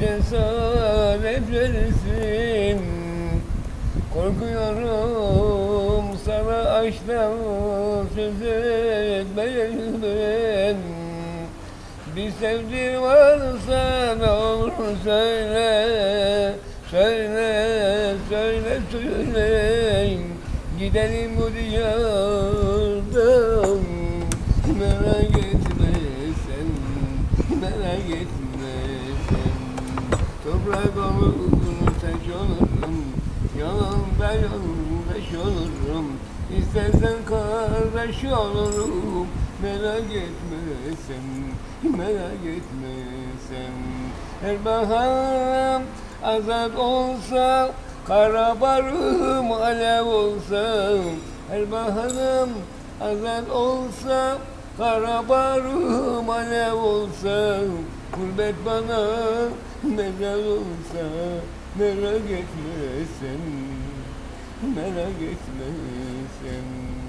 cesaret verirsin Korkuyorum sana aşktan söz etmeyeyim. Bir sevdiğin varsa ne olur söyle Söyle, söyle, söyle. Gidelim bu diyardan. Merak etme sen Merak etme sen Toprak olur, taş olurum Yanında yoldaş olurum İstersen kardeş olurum Merak etme sen Merak etme sen Her bahar azat olsa Kara barım alev olsa Her baharım azat olsa Kara barım alev olsa Gurbet bana mezar olsa Merak etme sen Merak etme sen